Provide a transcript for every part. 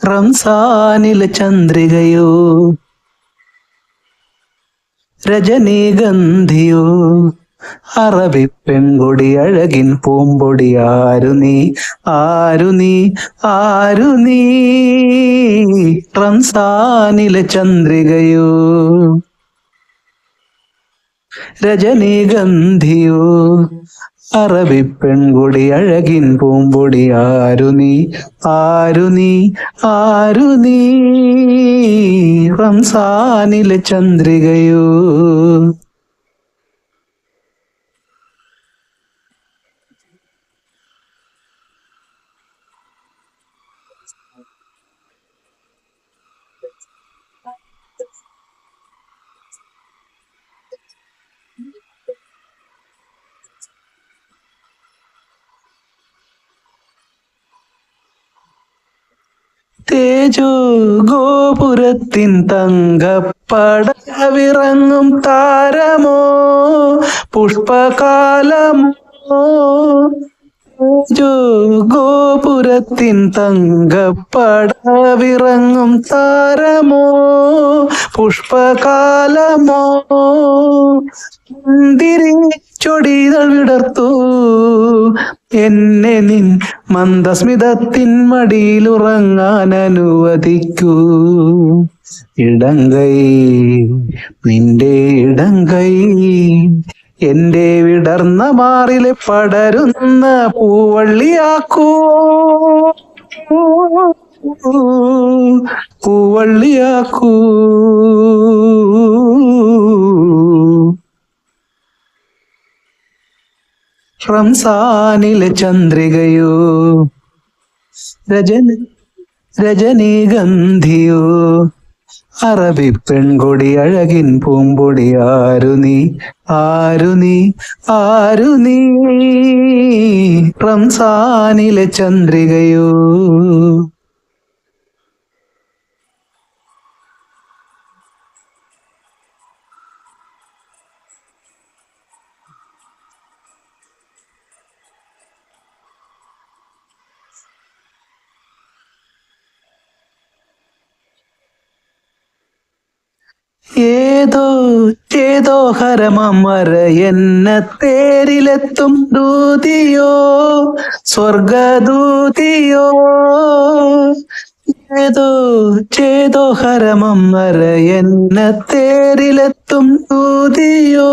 റംസാനിലെ ചന്ദ്രികയോ രജനീഗന്ധിയോ അറബി പെൺകൊടി അഴകിൻ പൂമ്പൊടി ആരു നീ ആരു നീ ആരു നീ? റംസാനിലെ ചന്ദ്രികയോ രജനീഗന്ധിയോ അറബി പെൺകുടി അഴകിൻ പൂമ്പൊടി ആരു നീ? ആരു നീ? ആരു നീ? റംസാനിലെ ചന്ദ്രികയോ തേജോ ഗോപുരത്തിൻ തങ്കപ്പടവിറങ്ങും താരമോ? പുഷ്പകാലമോ? തേജോ ഗോപുരത്തിൻ തങ്കപ്പടവിറങ്ങും താരമോ? പുഷ്പകാലമോ? മുന്തിരി ചൊടികൾ വിടർത്തു. എന്നെ നിൻ മന്ദസ്മിതത്തിൻ മടിയിലുറങ്ങാൻ അനുവദിക്കൂ. ഇടങ്കൈ നിന്റെ ഇടങ്കൈ എന്റെ വിടർന്ന മാറിലെ പടരുന്ന പൂവള്ളിയാക്കൂ. പൂവള്ളിയാക്കൂ. റംസാനിലെ ചന്ദ്രികയോ രജന രജനീഗന്ധിയോ അറബി പെൺകൊടി അഴകിൻ പൂമ്പൊടി ആരു നീ? ആരു നീ? ആരു നീ? റംസാനിലെ ചന്ദ്രികയോ. ഏതോ ചേതോ ഹരമമര എന്ന തേരിലെത്തും ദൂതിയോ സ്വർഗദൂതിയോ. ഏതോ ചേതോഹരമര എന്ന തേരിലെത്തും ദൂതിയോ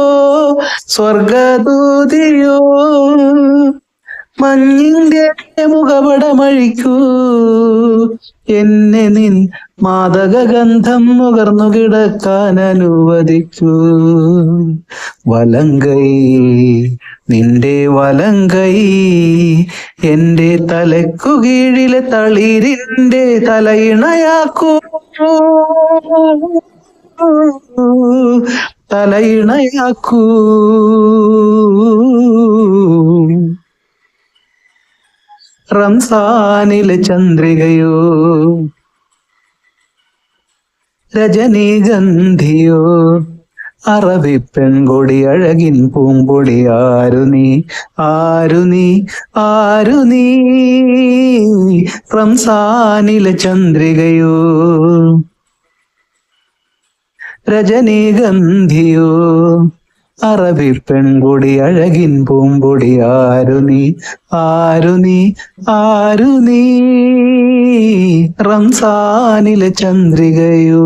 സ്വർഗദൂതിയോ. മഞ്ഞിന്റെ മുഖപടമഴിക്കൂ എന്നെ നിൻ മാതകഗന്ധം മുകർന്നു കിടക്കാൻ അനുവദിക്കൂ. വലങ്കൈ നിന്റെ വലങ്കൈ എന്റെ തലക്കു കീഴിലെ തളിരിന്റെ തലയിണയാക്കൂ. തലയിണയാക്കൂ. റംസാനിലെ ചന്ദ്രികയോ രജനീഗന്ധിയോ അറബി പെൺകൊടി അഴകിൻ പൂമ്പൊടി ആരു നീ ആരു നീ ആരു നീ? റംസാനിലെ ചന്ദ്രികയോ രജനീഗന്ധിയോ അറബി പെൺകുടി അഴകിൻ പൂമ്പൊടി ആരു നീ? ആരു നീ? ആരു നീ? റംസാനിലെ ചന്ദ്രികയോ